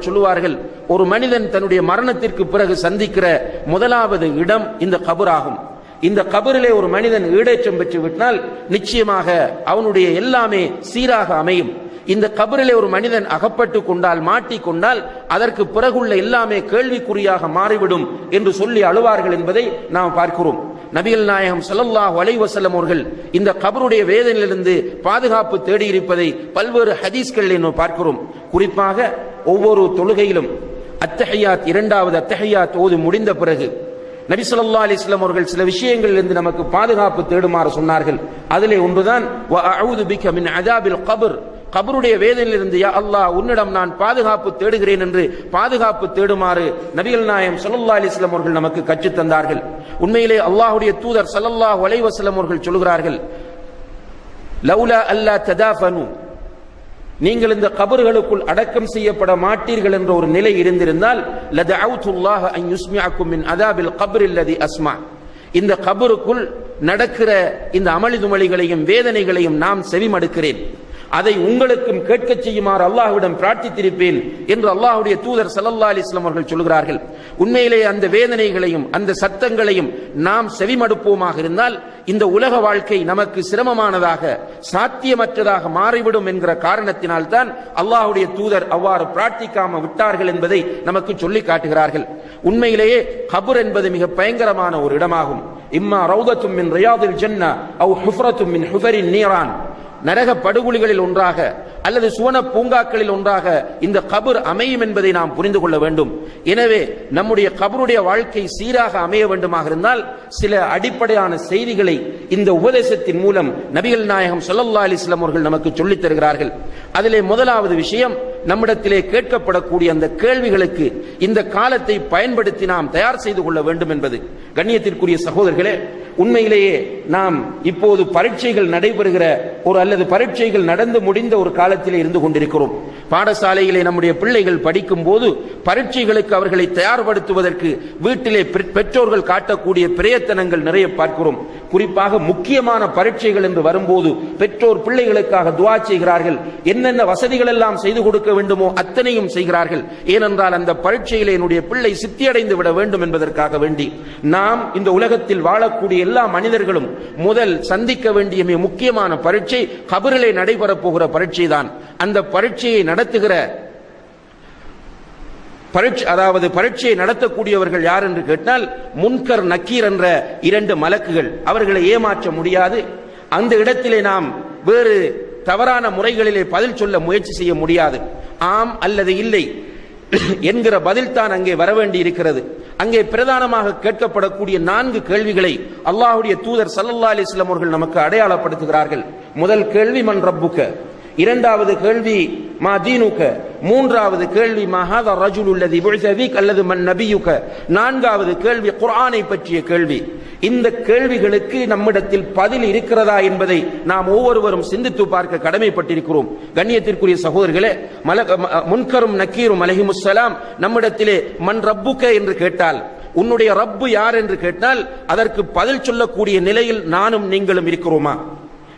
சொல்லுவார்கள் ஒரு மனிதன் தன்னுடைய மரணத்திற்கு பிறகு சந்திக்கிற முதலாவது இடம் இந்த கபராகும். இந்த கபரிலே ஒரு மனிதன் ஈடேற்றம் பெற்று விட்டால் நிச்சயமாக அவனுடைய எல்லாமே சீராக அமையும். இந்த கபரிலே ஒரு மனிதன் அகப்பட்டு கொண்டால் மாட்டிக்கொண்டால் அதற்கு பிறகுள்ள எல்லாமே கேள்விக்குறியாக மாறிவிடும் என்று சொல்லி அழுவார்கள் என்பதை நாம் பார்க்கிறோம். நபிகள் நாயகம் ஸல்லல்லாஹு அலைஹி அவர்கள் இந்த கபருடைய வேதனையிலிருந்து பாதுகாப்பு தேடி இருப்பதை பல்வேறு ஹதீஸ்களில் நாம் பார்க்கிறோம். குறிப்பாக ஒவ்வொரு தொழுகையிலும் அத்தஹையாத் இரண்டாவது அத்தஹையாத் ஓது முடிந்த பிறகு நபி சொல்லா அலிஸ்லாம் அவர்கள் சில விஷயங்களிலிருந்து நமக்கு பாதுகாப்பு தேடுமாறு சொன்னார்கள். அதிலே ஒன்றுதான் கபருடைய வேதனையிலிருந்து யா அல்லாஹ் உன்னிடம் நான் பாதுகாப்பு தேடுகிறேன் என்று பாதுகாப்பு தேடுமாறு நபிகள் நாயம் சல்லா அலைஹி அவர்கள் நமக்கு கற்றுத் தந்தார்கள். உண்மையிலே அல்லாஹுடைய தூதர் ஸல்லல்லாஹு அலைஹி வஸல்லம் அவர்கள் சொல்கிறார்கள் லவுலா அல்லா ததாஃபனு. நீங்கள் இந்த கபர்களுக்குள் அடக்கம் செய்யப்பட மாட்டீர்கள் என்ற ஒரு நிலை இருந்திருந்தால் லதஅவுத்துல்லாஹ அன் யுஸ்மியாக்கும் மின் அதாபில் கபர் இல்லதி அஸ்மா. இந்த கபருக்குள் நடக்கிற இந்த அமளிதுமளிகளையும் வேதனைகளையும் நாம் செவிமடுக்கிறேன். அதை உங்களுக்கும் கேட்க செய்யுமாறு அல்லாஹ்விடம் பிரார்த்தித்திருப்பேன் என்று அல்லாஹுடைய தூதர் சல்லல்லா அலிஸ்லாம் அவர்கள் சொல்கிறார்கள். உண்மையிலே அந்த வேதனைகளையும் அந்த சத்தங்களையும் நாம் செவிமடுப்போமாக இருந்தால் இந்த உலக வாழ்க்கை நமக்கு சிரமமானதாக சாத்தியமற்றதாக மாறிவிடும் என்கிற காரணத்தினால் தான் அல்லாஹுடைய தூதர் அவ்வாறு பிரார்த்திக்காம விட்டார்கள் என்பதை நமக்கு சொல்லி காட்டுகிறார்கள். உண்மையிலேயே ஹபுர் என்பது மிக பயங்கரமான ஒரு இடமாகும். இம்மா ரௌதத்தும் மின் ரியாதில் ஜன்னா அவ் ஹுஃப்ரத்தும் மின் ஹுஃபரின் நீரான். நரக படுகொலிகளில் ஒன்றாக அல்லது சுவன பூங்காக்களில் ஒன்றாக இந்த கபர் அமையும் என்பதை நாம் புரிந்து கொள்ள வேண்டும். எனவே நம்முடைய கபருடைய வாழ்க்கை சீராக அமைய வேண்டுமாக இருந்தால் சில அடிப்படையான செய்திகளை இந்த உபதேசத்தின் மூலம் நபிகள் நாயகம் சொல்லல்லா அலிஸ்லாம் அவர்கள் நமக்கு சொல்லித் தருகிறார்கள். அதிலே முதலாவது விஷயம் நம்மிடத்திலே கேட்கப்படக்கூடிய அந்த கேள்விகளுக்கு இந்த காலத்தை பயன்படுத்தி நாம் தயார் செய்து கொள்ள வேண்டும் என்பது. கண்ணியத்திற்குரிய சகோதரர்களே உண்மையிலேயே நாம் இப்போது பரீட்சைகள் நடைபெறுகிற ஒரு அல்லது பரீட்சைகள் நடந்து முடிந்த ஒரு காலத்திலே இருந்து கொண்டிருக்கிறோம். பாடசாலையிலே நம்முடைய பிள்ளைகள் படிக்கும் போது பரீட்சைகளுக்கு அவர்களை தயார்படுத்துவதற்கு வீட்டிலே பெற்றோர்கள் காட்டக்கூடிய பிரயத்தனங்கள் நிறைய பார்க்கிறோம். குறிப்பாக முக்கியமான பரீட்சைகள் என்று வரும்போது பெற்றோர் பிள்ளைகளுக்காக துவா செய்கிறார்கள். என்னென்ன வசதிகள் எல்லாம் செய்து கொடுக்க வேண்டுமோ அத்தனையும் செய்கிறார்கள். ஏனென்றால் அந்த பரீட்சையிலே என்னுடைய பிள்ளை சித்தியடைந்து விட வேண்டும் என்பதற்காக வேண்டி நாம் இந்த உலகத்தில் வாழக்கூடிய எல்லா மனிதர்களும் முதல் சந்திக்க வேண்டிய மிக முக்கியமான பரீட்சை கபரிலே நடைபெறப் போகிற பரீட்சை தான் அந்த பரீட்சையை நடத்துகிற பரீட்சை அதாவது பரீட்சையை நடத்தக்கூடியவர்கள் யார் என்று கேட்டால் முன்கர் நக்கீர் என்ற இரண்டு மலக்குகள். அவர்களை ஏமாற்ற முடியாது. அந்த இடத்திலே நாம் வேறு தவறான முறைகளிலே பதில் சொல்ல முயற்சி செய்ய முடியாது. ஆம் அல்லது இல்லை என்கிற பதில் தான் அங்கே வர வேண்டி இருக்கிறது அங்கே பிரதானமாக கேட்கப்படக்கூடிய நான்கு கேள்விகளை அல்லாஹுடைய தூதர் ஸல்லல்லாஹு அலிஸ்லாம் அவர்கள் நமக்கு அடையாளப்படுத்துகிறார்கள். முதல் கேள்வி மன் ரப்புக்க? இரண்டாவது கேள்வி மா தீனுக்க? மூன்றாவது கேள்வி மஹாத ரஜுல் உள்ளதி புழ்சவிக் அல்லது மன் நபியுக்க? நான்காவது கேள்வி குரானை பற்றிய கேள்வி. இந்த கேள்விகளுக்கு நம்மிடத்தில் பதில் இருக்கிறதா என்பதை நாம் ஒவ்வொருவரும் சிந்தித்து பார்க்க கடமைப்பட்டிருக்கிறோம். கண்ணியத்திற்குரிய சகோதரர்களே மல ம- முன்கரும் நக்கீரும் அலஹிமுஸ்ஸலாம் நம்மிடத்திலே மன் ரப்புக்க? என்று கேட்டால் உன்னுடைய ரப்பு யார்? என்று கேட்டால் அதற்கு பதில் சொல்லக்கூடிய நிலையில் நானும் நீங்களும் இருக்கிறோமா?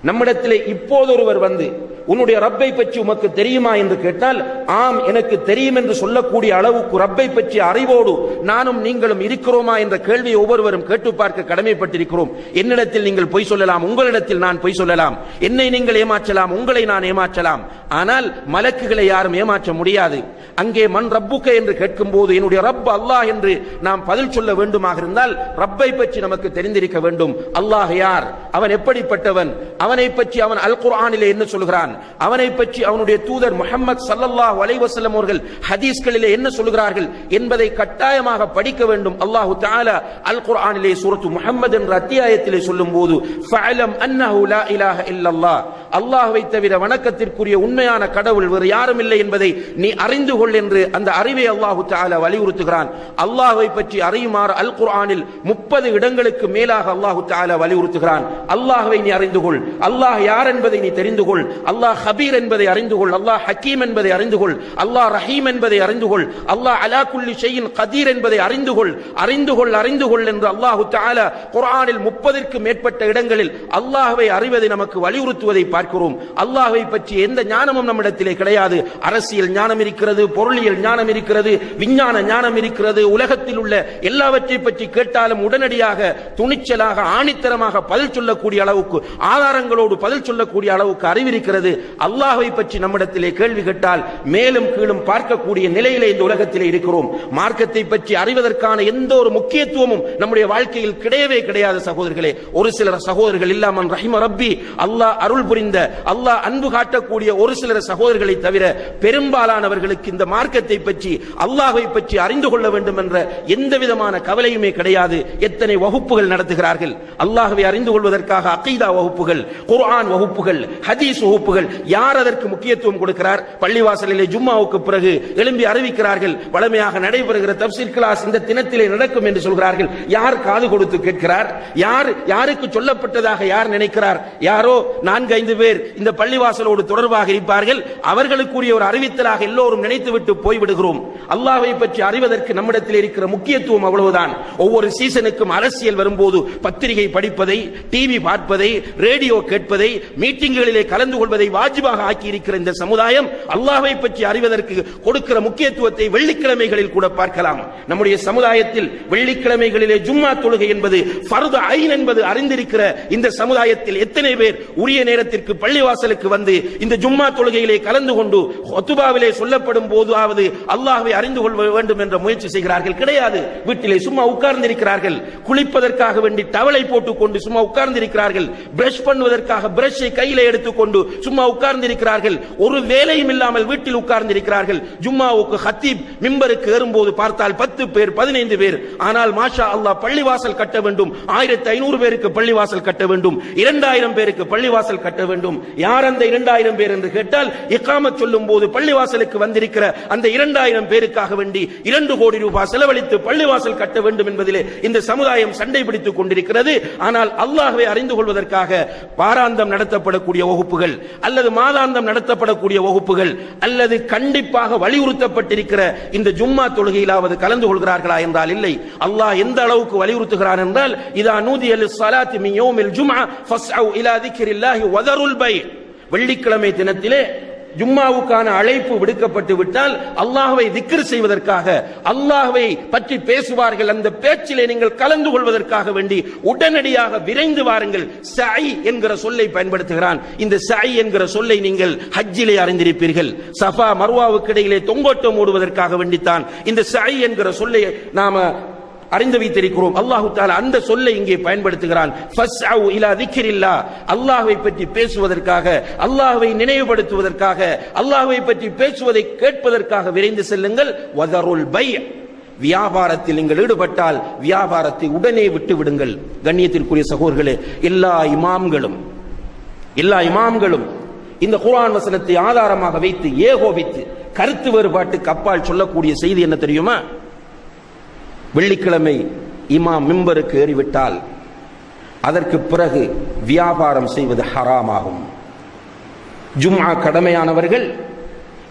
நம்மிடத்திலே இப்போது ஒருவர் வந்து உன்னுடைய ரப்பை பற்றி உமக்கு தெரியுமா என்று கேட்டால் ஆம் எனக்கு தெரியும் என்று சொல்லக்கூடிய அளவுக்கு ரப்பை பற்றி அறிவோடு நானும் நீங்களும் இருக்கிறோமா என்ற கேள்வியை ஒவ்வொருவரும் கேட்டு பார்க்க கடமைப்பட்டிருக்கிறோம். என்னிடத்தில் நீங்கள் பொய் சொல்லலாம் உங்களிடத்தில் நான் பொய் சொல்லலாம். என்னை நீங்கள் ஏமாற்றலாம் உங்களை நான் ஏமாற்றலாம். ஆனால் மலக்குகளை யாரும் ஏமாற்ற முடியாது. அங்கே மண் ரப்புக்க என்று கேட்கும் போது என்னுடைய ரப் அல்லாஹ் என்று நாம் பதில் சொல்ல வேண்டுமாக இருந்தால் ரப்பை பற்றி நமக்கு தெரிந்திருக்க வேண்டும். அல்லாஹ் யார்? அவன் எப்படிப்பட்டவன்? அவனை பற்றி அவன் அல் குர்ஆனிலே என்ன சொல்கிறான்? அவனை பற்றி அவனுடைய தூதர் முகமது சல்லல்லாஹ் அலைவசல்லம் அவர்கள் ஹதீஸ்களிலே என்ன சொல்கிறார்கள் என்பதை கட்டாயமாக படிக்க வேண்டும். அல்லாஹு தாலா அல் குர்ஆனிலே சூரத்து முகமது என்ற அத்தியாயத்திலே சொல்லும்போது ஃபஅலம் அன்னஹு லா இலாஹ இல்லல்லாஹ். அல்லாஹுவை தவிர வணக்கத்திற்குரிய உண்மையான கடவுள் வேறு யாரும் இல்லை என்பதை நீ அறிந்து கொள் என்று அந்த அறிவை அல்லாஹு தஆலா வலியுறுத்துகிறான். அல்லாஹுவை பற்றி அறியுமாறு அல் குர்ஆனில் முப்பது இடங்களுக்கு மேலாக அல்லாஹு தஆலா வலியுறுத்துகிறான். அல்லாஹுவை நீ அறிந்து கொள். அல்லாஹ் யார் என்பதை நீ தெரிந்து கொள். அல்லாஹ் ஹபீர் என்பதை அறிந்து கொள். அல்லாஹ் ஹக்கீம் என்பதை அறிந்து கொள். அல்லாஹ் ரஹீம் என்பதை அறிந்து கொள். அல்லாஹ் அலா குல்லி ஷையின் கதீர் என்பதை அறிந்து கொள். அறிந்து கொள் அறிந்து கொள் என்று அல்லாஹு தஆலா குர்ஆனில் முப்பதிற்கு மேற்பட்ட இடங்களில் அல்லாஹுவை அறிவதை நமக்கு வலியுறுத்துவதை பார்க்கிறோம். அல்லாஹை பற்றி எந்த ஞானமும் நம்மிடத்திலே கிடையாது. அரசியல் ஞானம் இருக்கிறது பொருளியல் ஞானம் இருக்கிறது விஞ்ஞான ஞானம் இருக்கிறது உலகத்தில் உள்ள எல்லாவற்றை பற்றி கேட்டாலும் உடனடியாக துணிச்சலாக ஆணித்தரமாக பதில் சொல்லக்கூடிய அளவுக்கு ஆதாரங்களோடு பதில் சொல்லக்கூடிய அளவுக்கு அறிவிருக்கிறது அல்லாஹை பற்றி நம்மிடத்திலே கேள்வி கேட்டால் மேலும் கீழும் பார்க்கக்கூடிய நிலையிலே இந்த உலகத்திலே இருக்கிறோம். மார்க்கத்தை பற்றி அறிவதற்கான எந்த ஒரு முக்கியத்துவமும் நம்முடைய வாழ்க்கையில் கிடையவே கிடையாது சகோதரர்களே. ஒரு சிலர் சகோதரர்கள் இல்லாமல் ரஹிம ரப்பி அல்லாஹ் அருள் புரிந்த அல்லாஹ் அன்பு காட்டக்கூடிய ஒரு சிலர் சகோதரர்களை தவிர பெரும்பாலானவர்களுக்கு இந்த மார்க்கத்தை பற்றி அல்லாஹை பற்றி அறிந்து கொள்ள வேண்டும் என்ற எந்த விதமான கவலையுமே கிடையாது. எத்தனை வகுப்புகள் நடத்துகிறார்கள்? அல்லாஹை அறிந்து கொள்வதற்காக அகைதா வகுப்புகள் குர்ஆன் வகுப்புகள் ஹதீஸ் வகுப்புகள் யார் அதற்கு முக்கியத்துவம் கொடுக்கிறார்? பள்ளிவாசலிலே ஜும்மாவுக்கு பிறகு எழும்பி அறிவிக்கிறார்கள். வளமையாக நடைபெறுகிற தப்சீர் கிளாஸ் இந்த தினத்திலே நடக்கும் என்று சொல்கிறார்கள். யார் காது கொடுத்து கேட்கிறார்? யார் யாருக்கு சொல்லப்பட்டதாக யார் நினைக்கிறார்? யாரோ நான்கு ஐந்து பேர் இந்த பள்ளிவாசலோடு தொடர்பாக இருப்பார்கள். அவர்களுக்குரிய ஒரு அறிவித்தலாக எல்லோரும் நினைத்துவிட்டு போய்விடுகிறோம். அல்லாவை பற்றி அறிவதற்கு நம்மிடத்தில் இருக்கிற முக்கியத்துவம் அவ்வளவுதான். ஒவ்வொரு சீசனுக்கும் அரசியல் வரும்போது பத்திரிகை படிப்பதை டிவி பார்ப்பதை ரேடியோ கேட்பதை மீட்டிங்குகளிலே கலந்து கொள்வதை வாஜிபாக ஆக்கி இருக்கிற இந்த சமுதாயம் அல்லாவை பற்றி அறிவதற்கு கொடுக்கிற முக்கியத்துவத்தை வெள்ளிக்கிழமைகளில் கூட பார்க்கலாம். நம்முடைய சமுதாயத்தில் வெள்ளிக்கிழமைகளிலே ஜும்மா தொழுகை என்பது ஐன் என்பது அறிந்திருக்கிற இந்த சமுதாயத்தில் எத்தனை பேர் உரிய நேரத்திற்கு பள்ளிவாசலுக்கு வந்து இந்த ஜும்மா தொழுகையிலே கலந்து கொண்டு ஒத்துபாவிலே சொல்லப்படும் போதாவது அல்லாஹ்வை அறிந்து கொள்ள வேண்டும் என்ற முயற்சி செய்கிறார்கள். கிடையாது. வீட்டிலே சும்மா உட்கார்ந்திருக்கிறார்கள். குளிப்பதற்காக வேண்டி டவலை போட்டுக் கொண்டு சும்மா உட்கார்ந்திருக்கிறார்கள். பிரஷ் பண்ணுவதற்காக பிரஷை கையில எடுத்துக்கொண்டு சும்மா உட்கார்ந்திருக்கிறார்கள். ஒரு வேலையும் இல்லாமல் வீட்டில் உட்கார்ந்திருக்கிறார்கள். ஜும்மாவுக்கு ஹத்தீப் மிம்பருக்கு ஏறும்போது பார்த்தால் பத்து பேர் பதினைந்து பேர். ஆனால் மாஷா அல்லாஹ் பள்ளிவாசல் கட்ட வேண்டும். ஆயிரத்தி ஐநூறு பேருக்கு பள்ளிவாசல் கட்ட வேண்டும். இரண்டாயிரம் பேருக்கு பள்ளிவாசல் கட்ட வேண்டும். வேண்டும். யார் அந்த இரண்டாயிரம் பேர் என்று கேட்டால் இக்காம சொல்லும் போது பள்ளிவாசலுக்கு வந்திருக்கிற அந்த இரண்டாயிரம் பேருக்காக வேண்டி இரண்டு கோடி ரூபாய் செலவழித்து பள்ளிவாசல் கட்ட வேண்டும் என்பதிலே இந்த சமுதாயம் சண்டை பிடித்துக் கொண்டிருக்கிறது. ஆனால் அல்லாஹ்வை அறிந்து கொள்வதற்காக வாராந்தம் நடத்தப்படக்கூடிய வகுப்புகள் அல்லது மாதாந்தம் நடத்தப்படக்கூடிய வகுப்புகள் அல்லது கண்டிப்பாக வலியுறுத்தப்பட்டிருக்கிற இந்த ஜும்மா தொழுகையிலாவது கலந்து கொள்கிறார்களா என்றால் இல்லை. அல்லாஹ் எந்த அளவுக்கு வலியுறுத்துகிறான் என்றால் இதா நூதி அல் ஸலாத்தி மின் யௌமில் ஜும்ஆ ஃபஸ்அவு இலா திக்ரில்லாஹி வதருல் பை. வெள்ளிக்கிழமை தினத்திலே ஜும்மாவுக்கான அழைப்பு விடுக்கப்பட்டு விட்டால் அல்லாஹ்வை திக்ர் செய்வதற்காக அல்லாஹ்வை பற்றி பேசுவார்கள் அந்த பேச்சிலே நீங்கள் கலந்து கொள்வதற்காக வேண்டி உடனடியாக விரைந்து வாருங்கள். சாய் என்கிற சொல்லை பயன்படுத்துகிறான். இந்த சாய் என்கிற சொல்லை நீங்கள் ஹஜ்ஜிலே அறிந்திருப்பீர்கள். சஃபா மர்வாவுக்கு இடையிலே தொங்கோட்டம் ஓடுவதற்காக வேண்டித்தான். இந்த சாய் என்கிற சொல்லை நாம அறிந்து வைத்திருக்கிறோம். அல்லாஹு தாலா அந்த சொல்லை இங்கே பயன்படுத்துகிறான். ஃபஸ்அவு பற்றி பேசுவதற்காக அல்லாஹை நினைவுபடுத்துவதற்காக அல்லாஹ்வை பற்றி பேசுவதை கேட்பதற்காக விரைந்து செல்லுங்கள். வதருள் பை வியாபாரத்தில் நீங்கள் ஈடுபட்டால் வியாபாரத்தை உடனே விட்டு விடுங்கள். கண்ணியத்திற்குரிய சகோதரர்களே எல்லா இமாம்களும் எல்லா இமாம்களும் இந்த குரான் வசனத்தை ஆதாரமாக வைத்து ஏகோபித்து கருத்து வேறுபாட்டுக்கு அப்பால் சொல்லக்கூடிய செய்தி என்ன தெரியுமா? வெள்ளிக்கிழமை இமா மிம்பருக்கு ஏறிவிட்டால் அதற்கு பிறகு வியாபாரம் செய்வது ஹராமாகும். ஜும்ஆ கடமையானவர்கள்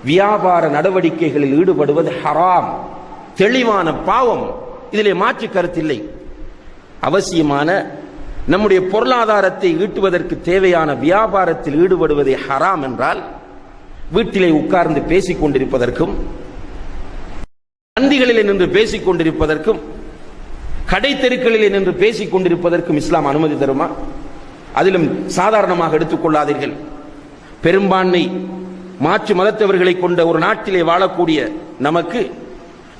வியாபார நடவடிக்கைகளில் ஈடுபடுவது ஹராம். தெளிவான பாவம் இதிலே மாற்று கருத்தில்லை. அவசியமான நம்முடைய பொருளாதாரத்தை ஈட்டுவதற்கு தேவையான வியாபாரத்தில் ஈடுபடுவதே ஹராம் என்றால் வீட்டிலே உட்கார்ந்து பேசிக் கொண்டிருப்பதற்கும் சந்திகளிலே நின்று பேசிக் கொண்டிருப்பதற்கும் கடை தெருக்களிலே நின்று பேசிக் கொண்டிருப்பதற்கும் இஸ்லாம் அனுமதி தருமா? அதிலும் சாதாரணமாக எடுத்துக்கொள்ளாதீர்கள். பெரும்பான்மை மாற்று மதத்தவர்களை கொண்ட ஒரு நாட்டிலே வாழக்கூடிய நமக்கு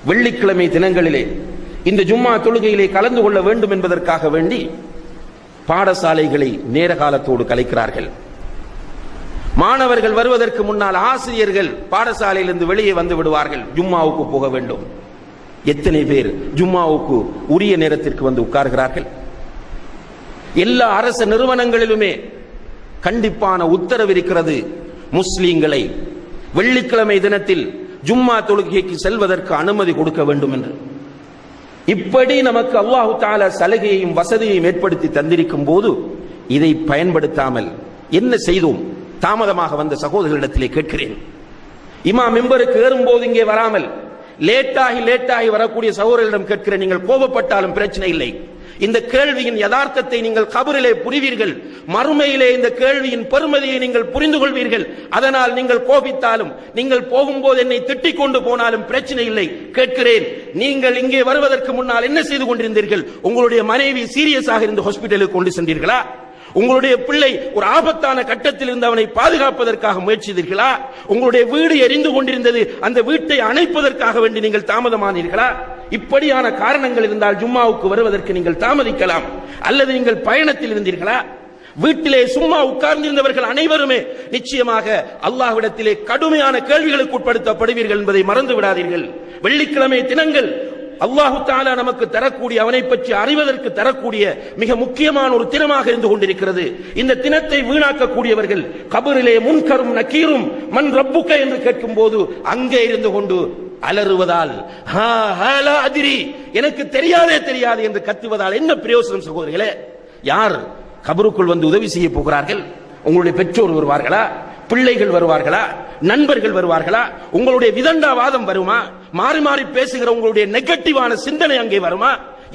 வெள்ளிக்கிழமை தினங்களிலே இந்த ஜும்மா தொழுகையிலே கலந்து கொள்ள வேண்டும் என்பதற்காக வேண்டி பாடசாலைகளை நேர காலத்தோடு கலைக்கிறார்கள். மாணவர்கள் வருவதற்கு முன்னால் ஆசிரியர்கள் பாடசாலையிலிருந்து வெளியே வந்து விடுவார்கள். ஜும்மாவுக்கு போக வேண்டும். எத்தனை பேர் ஜும்மாவுக்கு உரிய நேரத்திற்கு வந்து உட்கார்கிறார்கள்? எல்லா அரசு நிறுவனங்களிலுமே கண்டிப்பான உத்தரவு இருக்கிறது. முஸ்லீம்களை வெள்ளிக்கிழமை தினத்தில் ஜும்மா தொழுகைக்கு செல்வதற்கு அனுமதி கொடுக்க வேண்டும் என்று. இப்படி நமக்கு அல்லாஹு தால சலுகையையும் வசதியையும் ஏற்படுத்தி தந்திருக்கும் போது இதை பயன்படுத்தாமல் என்ன செய்தோம்? தாமதமாக வந்த சகோதரர்களிடத்திலே கேட்கிறேன். இமா மெம்பருக்கு ஏறும்போது இங்கே வராமல் லேட்டாகி லேட்டாகி வரக்கூடிய சகோதரர்களிடம் கேட்கிறேன் நீங்கள் கோபப்பட்டாலும் பிரச்சனை இல்லை. இந்த கேள்வியின் யதார்த்தத்தை நீங்கள் கபரிலே புரிவீர்கள். மறுமையிலே இந்த கேள்வியின் பெருமதியை நீங்கள் புரிந்து கொள்வீர்கள். அதனால் நீங்கள் கோபித்தாலும் நீங்கள் போகும்போது என்னை திட்டிக் கொண்டு போனாலும் பிரச்சனை இல்லை. கேட்கிறேன் நீங்கள் இங்கே வருவதற்கு முன்னால் என்ன செய்து கொண்டிருந்தீர்கள்? உங்களுடைய மனைவி சீரியஸாக இருந்து ஹாஸ்பிட்டலுக்கு கொண்டு சென்றீர்களா? உங்களுடைய பிள்ளை ஒரு ஆபத்தான கட்டத்தில் இருந்து அவனை பாதுகாப்பதற்காக முயற்சித்தீர்களா? உங்களுடைய வீடு எரிந்து கொண்டிருந்தது அந்த வீட்டை அணைப்பதற்காக வேண்டி நீங்கள் தாமதமானீர்களா? இப்படியான காரணங்கள் இருந்தால் ஜும்மாவுக்கு வருவதற்கு நீங்கள் தாமதிக்கலாம். அல்லது நீங்கள் பயணத்தில் இருந்தீர்களா? வீட்டிலே சும்மா உட்கார்ந்திருந்தவர்கள் அனைவருமே நிச்சயமாக அல்லாஹ்விடத்திலே கடுமையான கேள்விகளுக்கு உட்படுத்தப்படுவீர்கள் என்பதை மறந்து விடாதீர்கள் வெள்ளிக்கிழமை தினங்கள் அல்லாஹு தாலா நமக்கு தரக்கூடிய அவனை பற்றி அறிவதற்கு தரக்கூடிய மிக முக்கியமான ஒரு தினமாக இருந்து கொண்டிருக்கிறது. இந்த தினத்தை வீணாக்கக்கூடியவர்கள் கபரிலே முன்கரும் நக்கீரும் மண் ரப்புக்க என்று கேட்கும் போது அங்கே இருந்து கொண்டு அலறுவதால் "ஹா, அதிரி எனக்கு தெரியாதே தெரியாது என்று கத்துவதால் என்ன பிரயோசனம் சகோதரிகளே? யார் கபருக்குள் வந்து உதவி செய்ய போகிறார்கள்? உங்களுடைய பெற்றோர் வருவார்களா? பிள்ளைகள் வருவார்களா? நண்பர்கள் வருவார்களா? உங்களுடைய விதண்டாவாதம் வருமா? மாறி மாறி பேசுகிற உங்களுடைய நெகட்டிவான சிந்தனை அங்கே வருமா?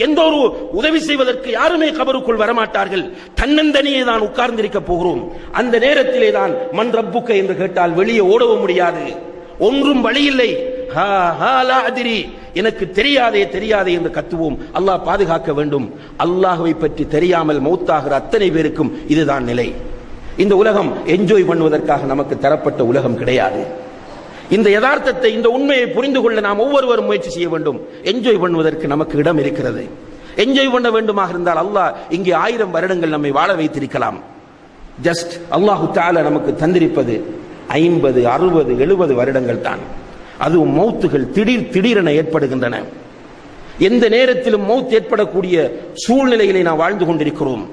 எந்த ஒரு உதவி செய்வதற்கு யாருமே கபருக்குள் வரமாட்டார்கள். தன்னந்தனியே தான் உட்கார்ந்திருக்க போகிறோம். அந்த நேரத்திலே தான் மண் ரப்புக்க என்று கேட்டால் வெளியே ஓடவும் முடியாது. ஒன்றும் வழியில்லை ஹா, லா அதிரி எனக்கு தெரியாதே தெரியாதே என்று கத்துவோம். அல்லாஹ் பாதுகாக்க வேண்டும். அல்லாஹுவை பற்றி தெரியாமல் மௌத்தாகிற அத்தனை பேருக்கும் இதுதான் நிலை. இந்த உலகம் என்ஜாய் பண்ணுவதற்காக நமக்கு தரப்பட்ட உலகம் கிடையாது. இந்த யதார்த்தத்தை இந்த உண்மையை புரிந்து கொள்ள நாம் ஒவ்வொருவரும் முயற்சி செய்ய வேண்டும். என்ஜாய் பண்ணுவதற்கு நமக்கு இடம் இருக்கிறது. என்ஜாய் பண்ண வேண்டுமாக இருந்தால் அல்லாஹ் இங்கே ஆயிரம் வருடங்கள் நம்மை வாழ வைத்திருக்கலாம். ஜஸ்ட் அல்லாஹு தால நமக்கு தந்திருப்பது ஐம்பது அறுபது எழுபது வருடங்கள் தான். அதுவும் மௌத்துகள் திடீர் திடீரென ஏற்படுகின்றன. எந்த நேரத்திலும் மௌத் ஏற்படக்கூடிய சூழ்நிலையிலே நாம் வாழ்ந்து கொண்டிருக்கிறோம்.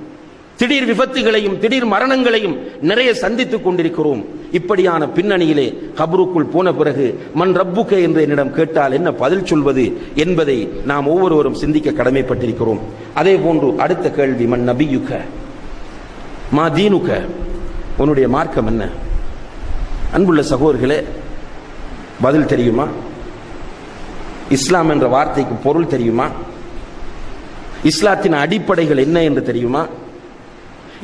திடீர் விபத்துகளையும் திடீர் மரணங்களையும் நிறைய சந்தித்துக் கொண்டிருக்கிறோம். இப்படியான பின்னணியிலே கபருக்குள் போன பிறகு மண் ரப்புக்க என்று என்னிடம் கேட்டால் என்ன பதில் சொல்வது என்பதை நாம் ஒவ்வொருவரும் சிந்திக்க கடமைப்பட்டிருக்கிறோம். அதே போன்று அடுத்த கேள்வி மண் நபியுக்க மா தீனுக்க உன்னுடைய மார்க்கம் என்ன? அன்புள்ள சகோதரர்களே பதில் தெரியுமா? இஸ்லாம் என்ற வார்த்தைக்கு பொருள் தெரியுமா? இஸ்லாத்தின் அடிப்படைகள் என்ன என்று தெரியுமா?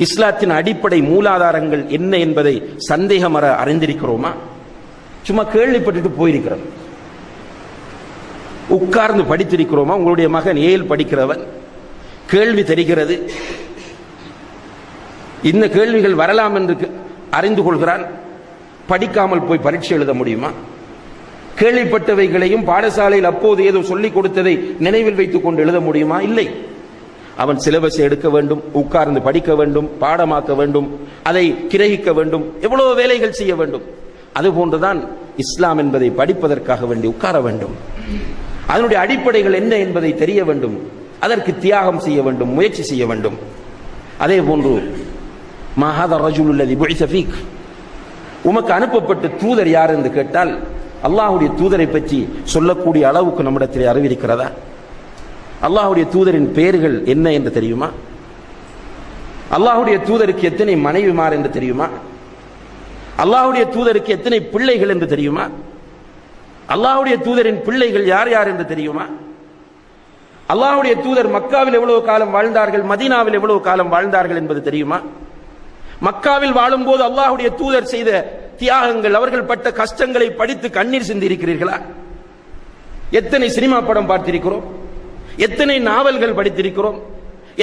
இஸ்லாத்தின் அடிப்படை மூலாதாரங்கள் என்ன என்பதை சந்தேகமற அறிந்திருக்கிறோமா? சும்மா கேள்விப்பட்டுட்டு போயிருக்கிறோம். உட்கார்ந்து படித்திருக்கிறோமா? உங்களுடைய மகன் ஏல் படிக்கிறவன். கேள்வி தெரிகிறது. இந்த கேள்விகள் வரலாம் என்று அறிந்து கொள்கிறான். படிக்காமல் போய் பரீட்சை எழுத முடியுமா? கேள்விப்பட்டவைகளையும் பாடசாலையில் அப்போது ஏதோ சொல்லிக் கொடுத்ததை நினைவில் வைத்துக் கொண்டு எழுத முடியுமா? இல்லை. அவன் சிலபஸ் எடுக்க வேண்டும் உட்கார்ந்து படிக்க வேண்டும் பாடமாக்க வேண்டும் அதை கிரகிக்க வேண்டும் எவ்வளவு வேலைகள் செய்ய வேண்டும். அதுபோன்றுதான் இஸ்லாம் என்பதை படிப்பதற்காக வேண்டி உட்கார வேண்டும். அதனுடைய அடிப்படைகள் என்ன என்பதை தெரிய வேண்டும். அதற்கு தியாகம் செய்ய வேண்டும் முயற்சி செய்ய வேண்டும். அதே போன்று மஹாத ரஜுலுல்லதி புஇஸ உமக்கு அனுப்பப்பட்ட தூதர் யார் என்று கேட்டால் அல்லாஹுடைய தூதரை பற்றி சொல்லக்கூடிய அளவுக்கு நம்மிடத்தில் அறிவிருக்கிறதா அல்லாஹுடைய தூதரின் பெயர்கள் என்ன என்று தெரியுமா? அல்லாஹுடைய தூதருக்கு எத்தனை மனைவிமார் என்று தெரியுமா? அல்லாஹுடைய தூதருக்கு எத்தனை பிள்ளைகள் என்று தெரியுமா? அல்லாஹுடைய தூதரின் பிள்ளைகள் யார் யார் என்று தெரியுமா? அல்லாஹுடைய தூதர் மக்காவில் எவ்வளவு காலம் வாழ்ந்தார்கள் மதீனாவில் எவ்வளவு காலம் வாழ்ந்தார்கள் என்பது தெரியுமா? மக்காவில் வாழும்போது அல்லாஹுடைய தூதர் செய்த தியாகங்கள் அவர்கள் பட்ட கஷ்டங்களை படித்து கண்ணீர் சிந்திருக்கிறீர்களா எத்தனை சினிமா படம் பார்த்திருக்கிறோம்? எத்தனை நாவல்கள் படித்திருக்கிறோம்?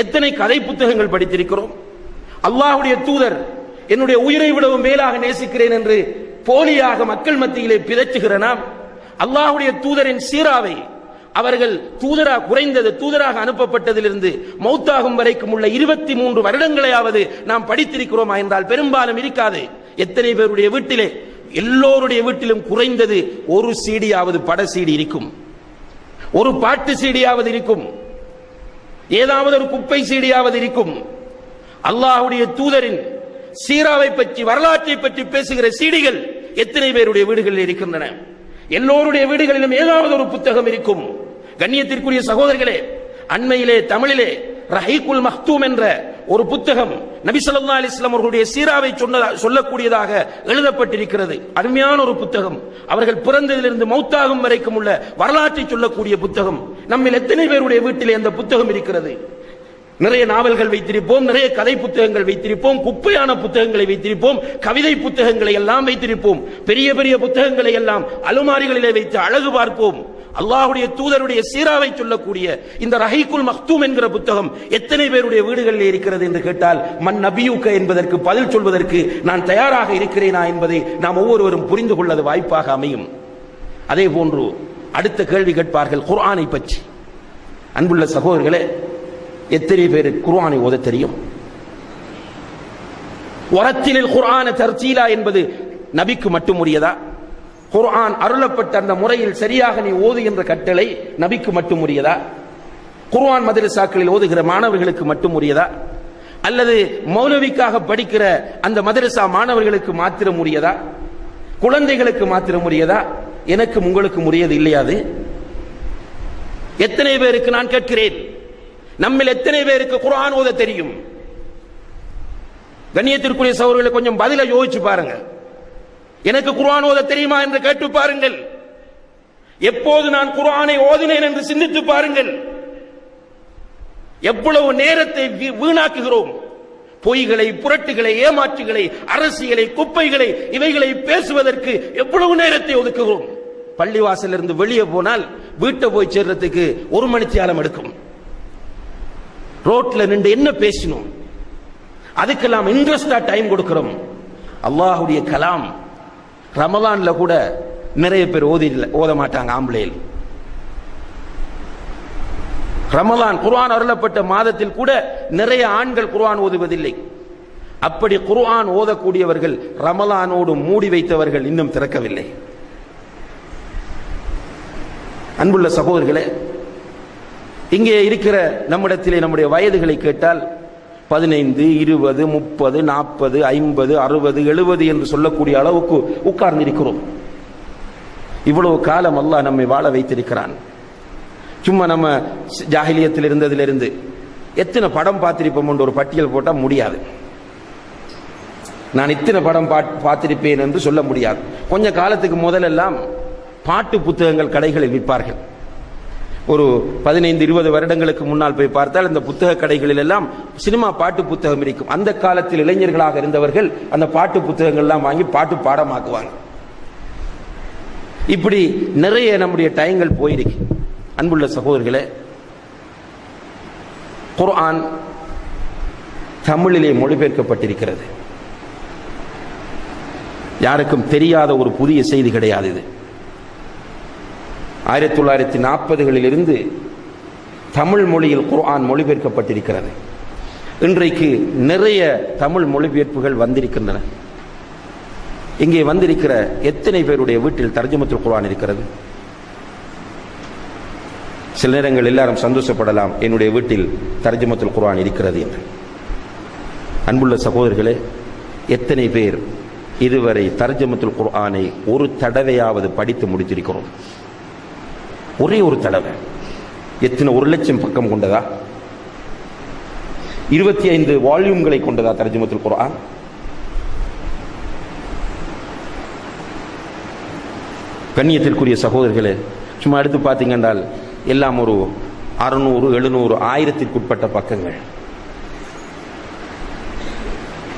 எத்தனை கதை புத்தகங்கள் படித்திருக்கிறோம்? அல்லாஹுடைய தூதர் என்னுடைய உயிரை விடவும் மேலாக நேசிக்கிறேன் என்று போலியாக மக்கள் மத்தியிலே பிதற்றுகிற நாம் அல்லாஹுடைய தூதரின் சீராவை அவர்கள் தூதரா குறைந்தது தூதராக அனுப்பப்பட்டதிலிருந்து மௌத்தாகும் வரைக்கும் உள்ள இருபத்தி மூன்று வருடங்களையாவது நாம் படித்திருக்கிறோமா என்றால் பெரும்பாலும் இருக்காது. எத்தனை பேருடைய வீட்டிலே? எல்லோருடைய வீட்டிலும் குறைந்தது ஒரு சீடியாவது பட சீடி இருக்கும். ஒரு பாட்டு சீடியாவது இருக்கும். ஏதாவது ஒரு குப்பை சீடியாவது இருக்கும். அல்லாஹ்வுடைய தூதரின் சீராவை பற்றி வரலாற்றை பற்றி பேசுகிற சீடிகள் எத்தனை பேருடைய வீடுகளில் இருக்கின்றன? எல்லோருடைய வீடுகளிலும் ஏதாவது ஒரு புத்தகம் இருக்கும். கண்ணியத்திற்குரிய சகோதரர்களே அண்மையிலே தமிழிலே ரஹீக்குல் மஹ்தூம் என்ற ஒரு புத்தகம் நபி சொல்லா அலைஹி வஸல்லம் அவர்களுடைய சீராவை சொல்லக்கூடியதாக எழுதப்பட்டிருக்கிறது. அருமையான ஒரு புத்தகம். அவர்கள் பிறந்ததிலிருந்து மௌத்தாகும் வரைக்கும் உள்ள வரலாற்றை சொல்லக்கூடிய புத்தகம். நம்மில் எத்தனை பேருடைய வீட்டிலே அந்த புத்தகம் இருக்கிறது? நிறைய நாவல்கள் வைத்திருப்போம் நிறைய கதை புத்தகங்கள் வைத்திருப்போம் குப்பையான புத்தகங்களை வைத்திருப்போம் கவிதை புத்தகங்களை எல்லாம் வைத்திருப்போம். பெரிய பெரிய புத்தகங்களை எல்லாம் அலுமாரிகளிலே வைத்து அழகு பார்ப்போம். அல்லாஹுடைய தூதருடைய சீராவை சொல்லக்கூடிய இந்த ரஹீக்குல் மக்தூம் என்கிற புத்தகம் எத்தனை பேருடைய வீடுகளில் இருக்கிறது என்று கேட்டால் மன் நபியூக்க என்பதற்கு பதில் சொல்வதற்கு நான் தயாராக இருக்கிறேனா என்பதை நாம் ஒவ்வொருவரும் புரிந்து கொள்ளது வாய்ப்பாக அமையும். அதே போன்று அடுத்த கேள்வி கேட்பார்கள் குர்ஆனை பற்றி. அன்புள்ள சகோதரர்களே எத்தனை பேர் குர்ஆனை ஓத தெரியும்? வரத்திலில் குர்ஆன தர்ச்சீலா என்பது நபிக்கு மட்டும் உரியதா? குர்ஆன் அருளப்பட்ட அந்த முறையில் சரியாக நீ ஓது என்ற கட்டளை நபிக்கு மட்டும் உரியதா? குர்ஆன் மதரசாக்களில் ஓதுகிற மாணவர்களுக்கு மட்டும் உரியதா? அல்லது மௌலவிக்காக படிக்கிற அந்த மதரசா மாணவர்களுக்கு மாத்திரம் உரியதா? குழந்தைகளுக்கு மாத்திரம் உரியதா? எனக்கு உங்களுக்கும் உரியது இல்லையாது எத்தனை பேருக்கு நான் கேட்கிறேன்? நம்மில் எத்தனை பேருக்கு குர்ஆன் ஓத தெரியும்? கண்ணியத்திற்குரிய சௌர்களை கொஞ்சம் பதில யோசிச்சு பாருங்க. எனக்கு குர்ஆன் ஓத தெரியுமா என்று கேட்டு பாருங்கள். எப்போது நான் குர்ஆனை ஓதினேன் என்று சிந்தித்து பாருங்கள். எவ்வளவு நேரத்தை வீ- வீணாக்குகிறோம். பொய்களை புரட்டுகளை ஏமாற்றுகளை அரசியலை குப்பைகளை இவைகளை பேசுவதற்கு எவ்வளவு நேரத்தை ஒதுக்குகிறோம். பள்ளிவாசல் இருந்து வெளியே போனால் வீட்டை போய் சேர்றதுக்கு ஒரு மணித்தியாலம் எடுக்கும். ரோட்ல நின்று என்ன பேசினோம்? அதுக்கெல்லாம் இன்ட்ரெஸ்டா டைம் கொடுக்கிறோம். அல்லாஹுடைய கலாம் ரமலானில் கூட நிறைய பேர் ஓதி ஓத மாட்டாங்க ஆம்பளையில் ரமலான் குர்ஆன் அருளப்பட்ட மாதத்தில் கூட நிறைய ஆண்கள் குர்ஆன் ஓதுவதில்லை. அப்படி குர்ஆன் ஓதக்கூடியவர்கள் ரமலானோடு மூடி வைத்தவர்கள் இன்னும் திறக்கவில்லை. அன்புள்ள சகோதரர்களே இங்கே இருக்கிற நம்மிடத்திலே நம்முடைய வயதுகளை கேட்டால் பதினைந்து இருபது முப்பது நாற்பது ஐம்பது அறுபது எழுபது என்று சொல்லக்கூடிய அளவுக்கு உட்கார்ந்திருக்கிறோம். இவ்வளவு காலம் அல்லாஹ் நம்மை வாழ வைத்திருக்கிறான். சும்மா நம்ம ஜாகிலியத்தில் இருந்ததிலிருந்து எத்தனை படம் பார்த்திருப்போம் என்று ஒரு பட்டியல் போட்டால் முடியாது. நான் இத்தனை படம் பார்த்திருப்பேன் என்று சொல்ல முடியாது. கொஞ்ச காலத்துக்கு முதலெல்லாம் பாட்டு புத்தகங்கள் கடைகளில் விற்பார்கள். ஒரு பதினைந்து இருபது வருடங்களுக்கு முன்னால் போய் பார்த்தால் இந்த புத்தக கடைகளில் எல்லாம் சினிமா பாட்டு புத்தகம் இருக்கும். அந்த காலத்தில் இளைஞர்களாக இருந்தவர்கள் அந்த பாட்டு புத்தகங்கள்லாம் வாங்கி பாட்டு பாடமாக்குவாங்க. இப்படி நிறைய நம்முடைய டைங்கள் போயிருக்கு. அன்புள்ள சகோதரர்களே குர்ஆன் தமிழிலே மொழிபெயர்க்கப்பட்டிருக்கிறது. யாருக்கும் தெரியாத ஒரு புதிய செய்தி கிடையாது இது. ஆயிரத்தி தொள்ளாயிரத்தி நாற்பதுகளில் இருந்து தமிழ் மொழியில் குர்ஆன் மொழிபெயர்க்கப்பட்டிருக்கிறது. இன்றைக்கு நிறைய தமிழ் மொழிபெயர்ப்புகள் வந்திருக்கின்றன. இங்கே வந்திருக்கிற எத்தனை பேருடைய வீட்டில் தர்ஜமத்துல் குர்ஆன் இருக்கிறது? சில நேரங்கள் எல்லாரும் சந்தோஷப்படலாம் என்னுடைய வீட்டில் தர்ஜமத்துல் குர்ஆன் இருக்கிறது என்று. அன்புள்ள சகோதரர்களே எத்தனை பேர் இதுவரை தர்ஜமத்துல் குர்ஆனை ஒரு தடவையாவது படித்து முடித்திருக்கிறோம்? ஒரே ஒரு தடவை. எத்தனை ஒரு லட்சம் பக்கம் கொண்டதா? இருபத்தி ஐந்து வால்யூம்களை கொண்டதா தர்ஜமத்துல் குரான் கண்ணியத்திற்குரிய சகோதரர்களே சும்மா எடுத்து பார்த்தீங்கன்றால் எல்லாம் ஒரு அறுநூறு எழுநூறு ஆயிரத்திற்குட்பட்ட பக்கங்கள்.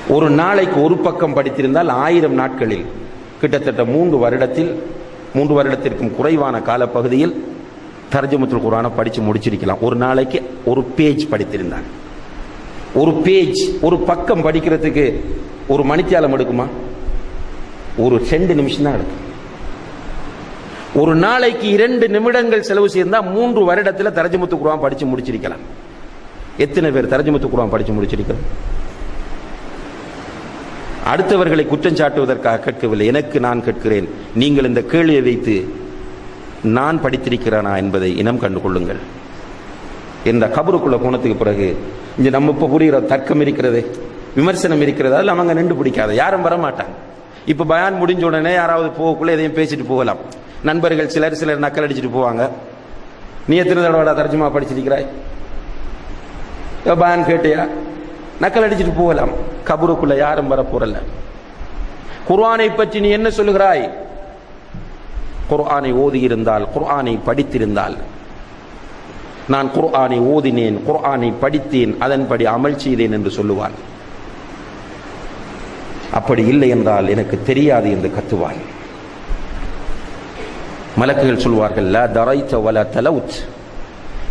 ஒரு நாளைக்கு ஒரு பக்கம் படித்திருந்தால் ஆயிரம் நாட்களில் கிட்டத்தட்ட மூன்று வருடத்தில் மூன்று வருடத்திற்கும் குறைவான காலப்பகுதியில் தர்ஜமத்துல் குரானை படித்து முடிச்சிருக்கலாம். ஒரு நாளைக்கு ஒரு பேஜ் படித்திருந்தாங்க. ஒரு பேஜ் ஒரு பக்கம் படிக்கிறதுக்கு ஒரு மணித்தியாலம் எடுக்குமா? ஒரு ரெண்டு நிமிஷம் தான் எடுக்கும். ஒரு நாளைக்கு இரண்டு நிமிடங்கள் செலவு செய்திருந்தா மூன்று வருடத்தில் தரஜமத்து குரான் படித்து முடிச்சிருக்கலாம். எத்தனை பேர் தரஜமத்து குரான் படித்து முடிச்சிருக்கிறோம் அடுத்தவர்களை குற்றம் சாட்டுவதற்காக கேட்கவில்லை. எனக்கு நான் கேட்கிறேன். நீங்கள் இந்த கேள்வியை வைத்து நான் படித்திருக்கிறானா என்பதை இனம் கண்டு கொள்ளுங்கள் இந்த கபருக்குள்ள போனதுக்கு பிறகு இங்கே நம்ம இப்போ புரிகிற தர்க்கம் இருக்கிறது விமர்சனம் இருக்கிறது அதில் அவங்க நின்று பிடிக்காது. யாரும் வர மாட்டாங்க பயான் முடிஞ்ச உடனே யாராவது போகக்குள்ள எதையும் பேசிட்டு போகலாம். நண்பர்கள் சிலர் சிலர் நக்கல் அடிச்சுட்டு போவாங்க. நீ எத்தனை தடவை தர்ஜுமா படிச்சிருக்கிறாய்? பயான் கேட்டியா? நக்கல் அடிச்சுட்டு போகலாம். கபருக்குள்ள யாரும் வர போறல குர்ஆனை பற்றி நீ என்ன சொல்லுகிறாய்? குர்ஆனை ஓதி இருந்தால் குர்ஆனை படித்திருந்தால். நான் குர்ஆனை ஓதினேன் குர்ஆனை படித்தேன் அதன்படி அமல் செய்தேன் என்று சொல்லுவான். அப்படி இல்லை என்றால் எனக்கு தெரியாது என்று கத்துவான். மலக்குகள் சொல்வார்கள் லா தரைத்த வல தலவுத்.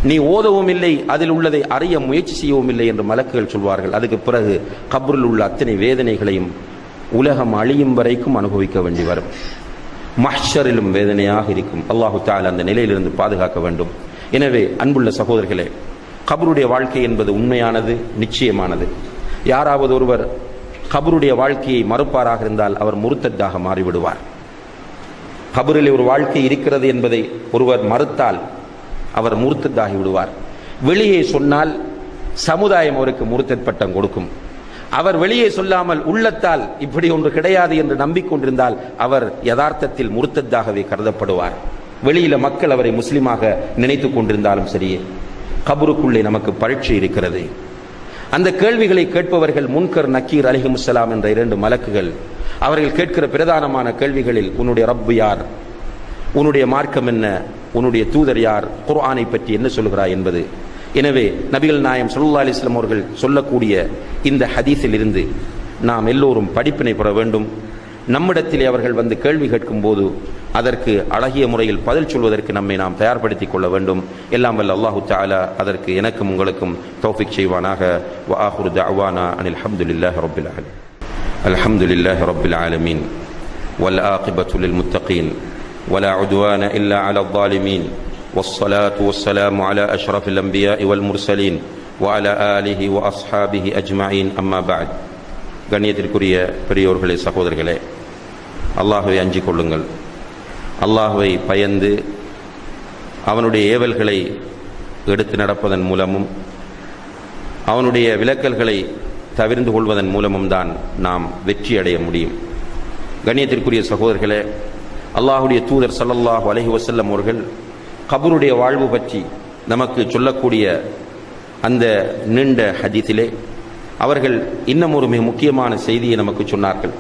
நீ ஓதவும் இல்லை அதில் உள்ளதை அறிய முயற்சி செய்யவும் இல்லை என்று மலக்குகள் சொல்வார்கள். அதுக்கு பிறகு கபரில் உள்ள அத்தனை வேதனைகளையும் உலகம் அழியும் வரைக்கும் அனுபவிக்க வேண்டி வரும். மஹ்ஷரிலும் வேதனையாக இருக்கும். அல்லாஹு தால் அந்த நிலையிலிருந்து பாதுகாக்க வேண்டும். எனவே அன்புள்ள சகோதரர்களே கபருடைய வாழ்க்கை என்பது உண்மையானது நிச்சயமானது. யாராவது ஒருவர் கபருடைய வாழ்க்கையை மறுப்பாராக இருந்தால் அவர் முருத்தத்தாக மாறிவிடுவார். கபரில் ஒரு வாழ்க்கை இருக்கிறது என்பதை ஒருவர் மறுத்தால் அவர் முருத்தத்தாகி விடுவார். வெளியே சொன்னால் சமுதாயம் அவருக்கு முருத்தத் பட்டம் கொடுக்கும். அவர் வெளியே சொல்லாமல் உள்ளத்தால் இப்படி ஒன்று கிடையாது என்று நம்பிக்கொண்டிருந்தால் அவர் யதார்த்தத்தில் முருத்தத்தாகவே கருதப்படுவார். வெளியில மக்கள் அவரை முஸ்லிமாக நினைத்துக் கொண்டிருந்தாலும் சரியே கபருக்குள்ளே நமக்கு பரீட்சை இருக்கிறது. அந்த கேள்விகளை கேட்பவர்கள் முன்கர் நக்கீர் அலிஹமுசலாம் என்ற இரண்டு மலக்குகள் அவர்கள் கேட்கிற பிரதானமான கேள்விகளில் உன்னுடைய ரப்பு யார்? உன்னுடைய மார்க்கம் என்ன? உன்னுடைய தூதர் யார்? குர்ஆனை பற்றி என்ன சொல்கிறாய் என்பது. எனவே நபிகள் நாயம் சல்லா அலிஸ்லாம் அவர்கள் சொல்லக்கூடிய இந்த ஹதீஸில் இருந்து நாம் எல்லோரும் படிப்பினை பெற வேண்டும். நம்மிடத்திலே அவர்கள் வந்து கேள்வி கேட்கும் போது அதற்கு அழகிய முறையில் பதில் சொல்வதற்கு நம்மை நாம் தயார்படுத்திக் கொள்ள வேண்டும். எல்லாம் வல்ல அல்லாஹு தாலா அதற்கு எனக்கும் உங்களுக்கும் தௌஃபிக் செய்வானாக. வாஹுர் தவானா அனில் அஹமதுல்லாஹ் ரபுல் அலமதுல்லாஹ் அலமீன் ஆலமீன். வல் ஆகிபத்துல் முத்தகீன். ولا عدوان إلا على الظالمين والصلاة والسلام على أشرف الأنبياء والمرسلين وعلى آله وأصحابه أجمعين أما بعد கண்ணியத்திற்குரிய பெரியோர்களே சகோதரர்களே அல்லாஹுவை அஞ்சிக் கொள்ளுங்கள் அல்லாஹுவை பயந்து அவனுடைய ஏவல்களை எடுத்து நடப்பதன் மூலமும் அவனுடைய விலக்கல்களை தவிர்ந்து கொள்வதன் மூலமும் தான் நாம் வெற்றி அடைய முடியும் கண்ணியத்திற்குரிய சகோதரர்களே அல்லாஹுடைய தூதர் சல்லல்லாஹ் அலஹி வசல்லம் அவர்கள் கபருடைய வாழ்வு பற்றி நமக்கு சொல்லக்கூடிய அந்த நீண்ட ஹதீஸிலே அவர்கள் இன்னும் ஒரு மிக முக்கியமான செய்தியை நமக்கு சொன்னார்கள்.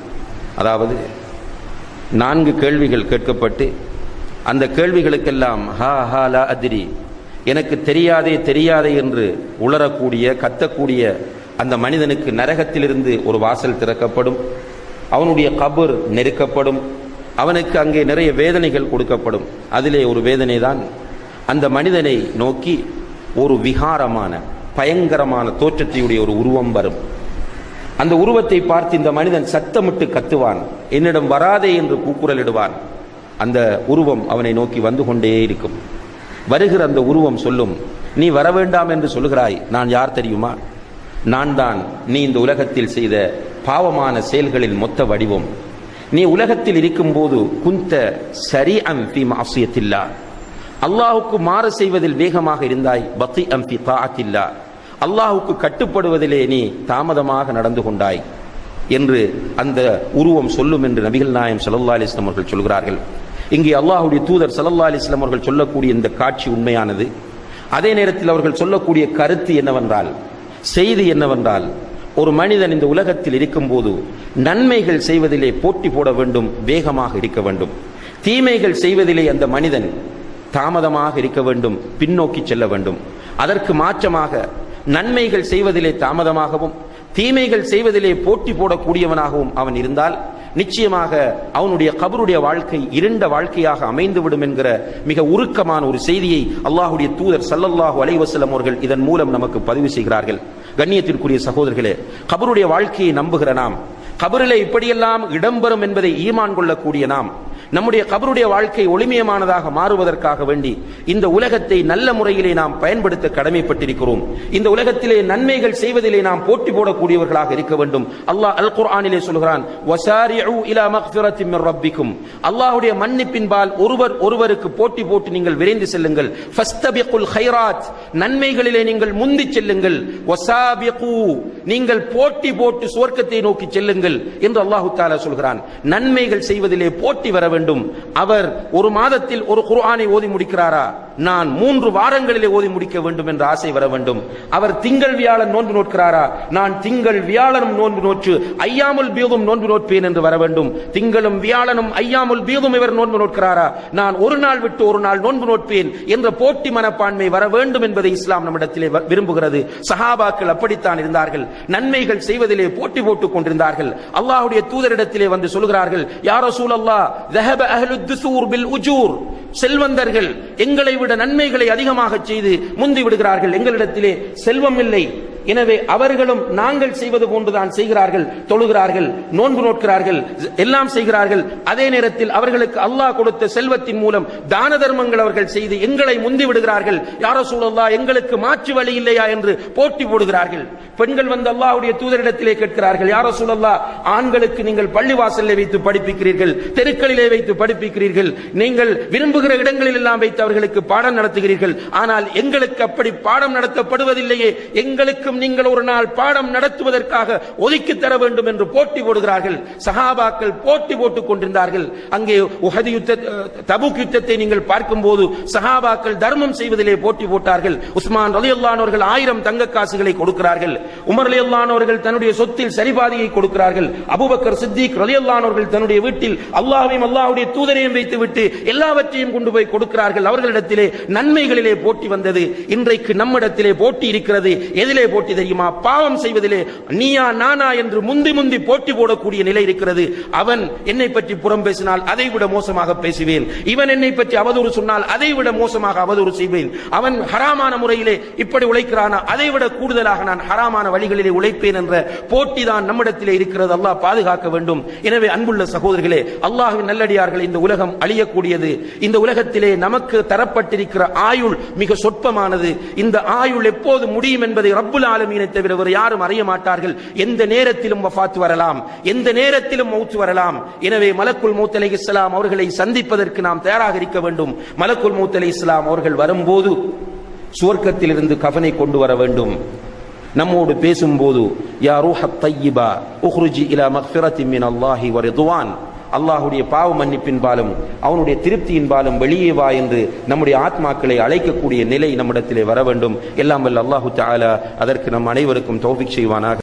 அதாவது நான்கு கேள்விகள் கேட்கப்பட்டு அந்த கேள்விகளுக்கெல்லாம் ஹா ஹா லா அதிரி எனக்கு தெரியாதே தெரியாதே என்று உளரக்கூடிய கத்தக்கூடிய அந்த மனிதனுக்கு நரகத்திலிருந்து ஒரு வாசல் திறக்கப்படும் அவனுடைய கபர் நெருக்கப்படும் அவனுக்கு அங்கே நிறைய வேதனைகள் கொடுக்கப்படும். அதிலே ஒரு வேதனை தான் அந்த மனிதனை நோக்கி ஒரு விகாரமான பயங்கரமான தோற்றத்தையுடைய ஒரு உருவம் வரும். அந்த உருவத்தை பார்த்து இந்த மனிதன் சத்தமிட்டு கத்துவான். என்னிடம் வராதே என்று கூக்குரலிடுவான். அந்த உருவம் அவனை நோக்கி வந்து கொண்டே இருக்கும். வருகிற அந்த உருவம் சொல்லும் நீ வர வேண்டாம் என்று சொல்கிறாய். நான் யார் தெரியுமா? நான் தான் நீ இந்த உலகத்தில் செய்த பாவமான செயல்களின் மொத்த வடிவம். நீ உலகத்தில் இருக்கும்போது குந்த சரி அம்பி மாசியத்தில்லா. அல்லாஹுக்கு மாறு செய்வதில் வேகமாக இருந்தாய் பத்தி அம்பி தாத்தில்லா அல்லாஹுக்கு கட்டுப்படுவதிலே நீ தாமதமாக நடந்து கொண்டாய் என்று அந்த உருவம் சொல்லும் என்று நபிகள் நாயம் சல்லா அலிஸ்லாம் அவர்கள் சொல்கிறார்கள். இங்கே அல்லாஹுடைய தூதர் சல்லா அலிஸ்லாம் அவர்கள் சொல்லக்கூடிய இந்த காட்சி உண்மையானது. அதே நேரத்தில் அவர்கள் சொல்லக்கூடிய கருத்து என்னவென்றால் செய்தி என்னவென்றால் ஒரு மனிதன் இந்த உலகத்தில் இருக்கும்போது நன்மைகள் செய்வதிலே போட்டி போட வேண்டும் வேகமாக இருக்க வேண்டும். தீமைகள் செய்வதிலே அந்த மனிதன் தாமதமாக இருக்க வேண்டும் பின்னோக்கி செல்ல வேண்டும். அதற்கு மாற்றமாக நன்மைகள் செய்வதிலே தாமதமாகவும் தீமைகள் செய்வதிலே போட்டி போடக்கூடியவனாகவும் அவன் இருந்தால் நிச்சயமாக அவனுடைய கபருடைய வாழ்க்கை இருண்ட வாழ்க்கையாக அமைந்துவிடும் என்கிற மிக உருக்கமான ஒரு செய்தியை அல்லாஹுடைய தூதர் சல்லல்லாஹு அலைவசலம் அவர்கள் இதன் மூலம் நமக்கு பதிவு செய்கிறார்கள். கண்ணியத்திற்குரிய சகோதரர்களே கபருடைய வாழ்க்கையை நம்புகிற நாம் கபரிலே இப்படியெல்லாம் இடம்பெறும் என்பதை ஈமான் கொள்ளக்கூடிய நாம் நம்முடைய கபருடைய வாழ்க்கை ஒளிமயமானதாக மாறுவதற்காக வேண்டி இந்த உலகத்தை நல்ல முறையிலே நாம் பயன்படுத்த கடமைப்பட்டிருக்கிறோம். இந்த உலகத்திலே நன்மைகள் செய்வதிலே நாம் போட்டி போடக்கூடியவர்களாக இருக்க வேண்டும். அல்லாஹ் அல் குர்ஆனிலே சொல்கிறான் ரப்பிக்கும். மன்னிப்பின்பால் ஒருவர் ஒருவருக்கு போட்டி போட்டு நீங்கள் விரைந்து செல்லுங்கள். ஹைராத். நன்மைகளிலே நீங்கள் முந்தி செல்லுங்கள். நீங்கள் போட்டி போட்டு சுவர்க்கத்தை நோக்கி செல்லுங்கள் என்று அல்லாஹு தாலா சொல்கிறான். நன்மைகள் செய்வதிலே போட்டி வர வேண்டும் வேண்டும். அவர் ஒரு மாதத்தில் ஒரு குர்ஆனை ஓதி முடிக்கிறாரா? நான் மூன்று வாரங்களிலே ஓதி முடிக்க வேண்டும் என்ற ஆசை வர வேண்டும். அவர் திங்கள் வியாழன் நோன்பு நோட்கிறாரா? நான் திங்கள் வியாழனும் நோன்பு நோற்று ஐயாமுல் பீதும் நோன்பு நோட்பேன் என்று வர வேண்டும். திங்களும் வியாழனும் ஐயாமுல் பீதும் இவர் நோன்பு நோட்கிறாரா? நான் ஒரு நாள் விட்டு ஒரு நாள் நோன்பு நோட்பேன் என்ற போட்டி மனப்பான்மை வர வேண்டும் என்பதை இஸ்லாம் நம்மிடத்திலே விரும்புகிறது. சஹாபாக்கள் அப்படித்தான் இருந்தார்கள். நன்மைகள் செய்வதிலே போட்டி போட்டுக் கொண்டிருந்தார்கள். அல்லாஹுடைய தூதரிடத்திலே வந்து சொல்கிறார்கள் யாரோ சூழல்லா தஹப அஹ்லு துசூர் பில் உஜூர் செல்வந்தர்கள் எங்களை விட நன்மைகளை அதிகமாக செய்து முந்தி விடுகிறார்கள். எங்களிடத்திலே செல்வம் இல்லை. எனவே அவர்களும் நாங்கள் செய்வது போன்றுதான் செய்கிறார்கள் தொழுகிறார்கள் நோன்பு நோட்கிறார்கள் எல்லாம் செய்கிறார்கள். அதே நேரத்தில் அவர்களுக்கு அல்லாஹ் கொடுத்த செல்வத்தின் மூலம் தான தர்மங்கள் அவர்கள் செய்து எங்களை முந்தி விடுகிறார்கள். யாரோ சூழல்லா எங்களுக்கு மாற்று வழி இல்லையா என்று போட்டி போடுகிறார்கள். பெண்கள் வந்து அல்லாஹ்வுடைய தூதரிடத்திலே கேட்கிறார்கள் யாரோ சூழல்லா ஆண்களுக்கு நீங்கள் பள்ளிவாசலில் வைத்து படிப்பிக்கிறீர்கள் தெருக்களிலே வைத்து படிப்பிக்கிறீர்கள் நீங்கள் விரும்புகிற இடங்களில் எல்லாம் வைத்து அவர்களுக்கு பாடம் நடத்துகிறீர்கள் ஆனால் எங்களுக்கு அப்படி பாடம் நடத்தப்படுவதில்லையே எங்களுக்கும் நீங்கள் ஒரு நாள் பாடம் நடத்துவதற்காக ஒதுக்கி தர வேண்டும் என்று போட்டி போடுகிறார்கள். சஹாபாக்கள் போட்டி போட்டுக் கொண்டிருந்தார்கள். அங்கே உஹதி யுத்த தபுக் யுத்தத்தை நீங்கள் பார்க்கும்போது சஹாபாக்கள் தர்மம் செய்வதிலே போட்டி போட்டார்கள். உஸ்மான் ரலியல்லானவர்கள் ஆயிரம் தங்க காசுகளை கொடுக்கிறார்கள். உமர் ரலியல்லானவர்கள் தன்னுடைய சொத்தில் சரிபாதியை கொடுக்கிறார்கள். அபுபக்கர் சித்திக் ரலியல்லானவர்கள் தன்னுடைய வீட்டில் அல்லாஹையும் அல்லாஹுடைய தூதரையும் வைத்துவிட்டு எல்லாவற்றையும் கொண்டு போய் கொடுக்கிறார்கள். அவர்களிடத்திலே நன்மைகளிலே போட்டி வந்தது. இன்றைக்கு நம்மிடத்திலே போட்டி இருக்கிறது. எதிலே போட்டி தெரியுமா? பாவம் செய்வதிலே நீயா நானா என்று முந்தி முந்தி போட்டி போடக்கூடிய நிலை இருக்கிறது. அவன் என்னை பற்றி புறம் பேசினால் அதை விட மோசமாக பேசுவேன். இவன் என்னை பற்றி அவதூறு சொன்னால் அதை விட மோசமாக அவதூறு செய்வேன். அவன் ஹராமான முறையிலே இப்படி உழைக்கிறானா? அதை விட கூடுதலாக நான் ஹராமான ஹராமான வழிகளிலே உழைப்பேன் என்ற போட்டி தான் நம்மிடத்திலே இருக்கிறது. அல்லாஹ் பாதுகாக்க வேண்டும். எனவே அன்புள்ள சகோதரர்களே அல்லாஹின் நல்லடியார்கள் இந்த உலகம் அழியக்கூடியது. இந்த உலகத்திலே நமக்கு தரப்பட்டிருக்கிற ஆயுள் மிக சொற்பமானது. இந்த ஆயுள் எப்போது முடியும் என்பதை ரப்புல் ஆலமீனை தவிர வேறு யாரும் அறிய மாட்டார்கள். எந்த நேரத்திலும் வஃபாத் வரலாம். எந்த நேரத்திலும் மௌத்து வரலாம். எனவே மலக்குல் மூத் அலை இஸ்லாம் அவர்களை சந்திப்பதற்கு நாம் தயாராக இருக்க வேண்டும். மலக்குல் மூத் அலை இஸ்லாம் அவர்கள் வரும்போது சுவர்க்கத்திலிருந்து கவனை கொண்டு வர வேண்டும். நம்மோடு பேசும்போது யா ரூஹ தையிபா உஹ்ருஜி இலா மக்ஃபிரத்தி மின் அல்லாஹி வரிதுவான். அல்லாஹுடைய பாவ மன்னிப்பின்பாலும் அவனுடைய திருப்தியின்பாலும் வெளியே வா என்று நம்முடைய ஆத்மாக்களை அழைக்கக்கூடிய நிலை நம்மிடத்திலே வர வேண்டும் எல்லாம் வல்ல அல்லாஹு தாலா அதற்கு நம் அனைவருக்கும் தௌபிக் செய்வானாக.